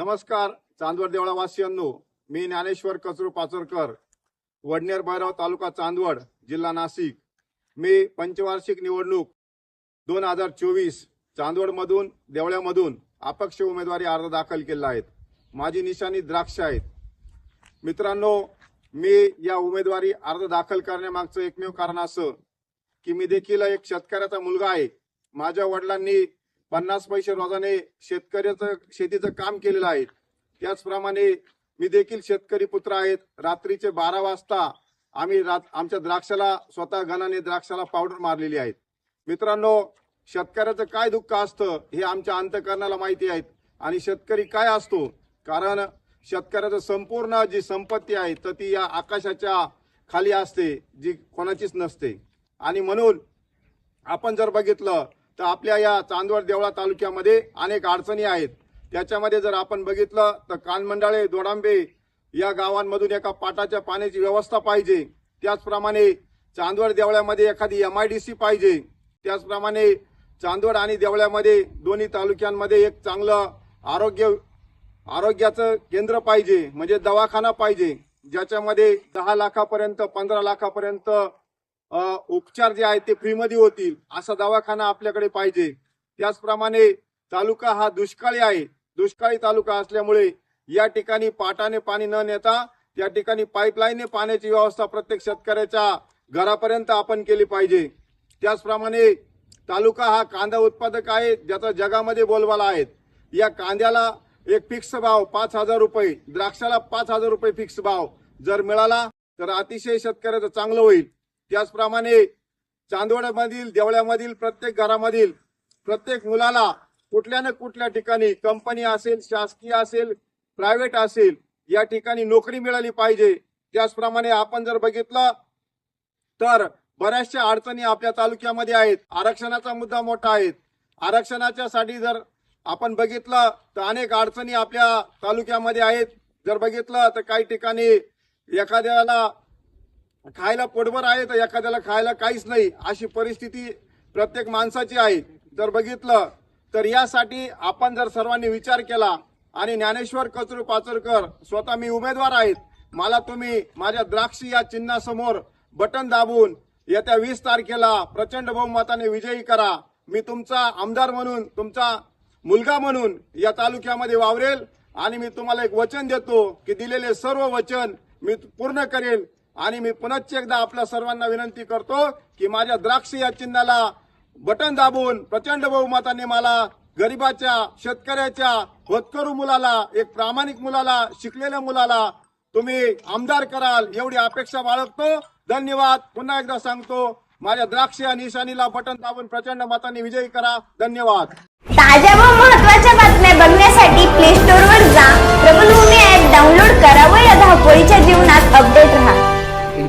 नमस्कार चांदवड देवळा वासियांनो मी ज्ञानेश्वर कचरू पाचोरकर. वडनेर भैरव तालुका चांदवड जिल्हा नाशिक. मी पंचवार्षिक निवडणूक दोन हजार चोवीस चांदवडमधून देवळ्यामधून अपक्ष उमेदवारी अर्ज दाखल केला आहेत माझी निशाणी द्राक्ष आहेत. मित्रांनो मी या उमेदवारी अर्ज दाखल करण्यामागचं एकमेव कारण असं की मी देखील एक शेतकऱ्याचा मुलगा आहे. माझ्या वडिलांनी पन्नास पैसे रोजाने शेतकऱ्याचं शेतीचं काम केलेलं आहे. त्याचप्रमाणे मी देखील शेतकरी पुत्र आहेत. रात्रीचे बारा वाजता आम्ही रात आमच्या द्राक्षाला स्वतः गणाने द्राक्षाला पावडर मारलेली आहेत. मित्रांनो शेतकऱ्याचं काय दुःख असतं हे आमच्या अंतकरणाला माहिती आहेत. आणि शेतकरी काय असतो? कारण शेतकऱ्याचं संपूर्ण जी संपत्ती आहे तर ती या आकाशाच्या खाली असते जी कोणाचीच नसते. आणि म्हणून आपण जर बघितलं तर आपल्या या चांदवड देवळा तालुक्यामध्ये अनेक अडचणी आहेत. त्याच्यामध्ये जर आपण बघितलं तर कानमंडाळे दोडांबे या गावांमधून एका पाटाच्या पाण्याची व्यवस्था पाहिजे. त्याचप्रमाणे चांदवड देवळ्यामध्ये एखादी एम आय डी सी पाहिजे. त्याचप्रमाणे चांदवड आणि देवळ्यामध्ये दोन्ही तालुक्यांमध्ये एक चांगलं आरोग्य आरोग्याचं केंद्र पाहिजे म्हणजे दवाखाना पाहिजे. ज्याच्यामध्ये दहा लाखापर्यंत पंधरा लाखापर्यंत उपचार जे आहेत ते फ्रीमध्ये होतील असा दवाखाना आपल्याकडे पाहिजे. त्याचप्रमाणे तालुका हा दुष्काळी आहे. दुष्काळी तालुका असल्यामुळे या ठिकाणी पाटाने पाणी न नेता त्या ठिकाणी पाईपलाईनने पाण्याची व्यवस्था प्रत्येक शेतकऱ्याच्या घरापर्यंत आपण केली पाहिजे. त्याचप्रमाणे तालुका हा कांदा उत्पादक आहे ज्याचा जगामध्ये बोलबाला आहे. या कांद्याला एक फिक्स भाव पाच हजार रुपये द्राक्षाला पाच हजार रुपये फिक्स भाव जर मिळाला तर अतिशय शेतकऱ्याचं चांगलं होईल. त्याचप्रमाणे चांदवडमधील देवळ्यामधील प्रत्येक घरामधील प्रत्येक मुलाला कुठल्या ना कुठल्या ठिकाणी कंपनी असेल शासकीय असेल प्रायव्हेट असेल या ठिकाणी नोकरी मिळाली पाहिजे. त्याचप्रमाणे आपण जर बघितलं तर बऱ्याचशा अडचणी आपल्या तालुक्यामध्ये आहेत. आरक्षणाचा मुद्दा मोठा आहे. आरक्षणाच्या साठी जर आपण बघितलं तर अनेक अडचणी आपल्या तालुक्यामध्ये आहेत. जर बघितलं तर काही ठिकाणी एखाद्याला खायला पडभर आहे तर एखाद्याला खायला काहीच नाही. अशी परिस्थिती प्रत्येक माणसाची आहे. जर बघितलं तर यासाठी आपण जर सर्वांनी विचार केला आणि ज्ञानेश्वर कचरू पाचरकर स्वतः मी उमेदवार आहेत. मला तुम्ही माझ्या द्राक्ष या चिन्हासमोर बटन दाबून येत्या वीस तारखेला प्रचंड बहुमताने विजयी करा. मी तुमचा आमदार म्हणून तुमचा मुलगा म्हणून या तालुक्यामध्ये वावरेल आणि मी तुम्हाला एक वचन देतो की दिलेले सर्व वचन मी पूर्ण करेल. आणि मी पुनश्च एकदा आपल्या सर्वांना विनंती करतो की माझ्या द्राक्ष या चिन्हाला बटन दाबून प्रचंड बहुमताने मला गरिबाच्या शेतकऱ्याच्या होतकरू मुलाला एक प्रामाणिक मुलाला शिकलेल्या मुलाला तुम्ही आमदार कराल एवढी अपेक्षा बाळगतो. धन्यवाद. पुन्हा एकदा सांगतो माझ्या द्राक्ष या निशाणीला बटन दाबून प्रचंड मताने विजयी करा. धन्यवाद. ताज्या व बातम्या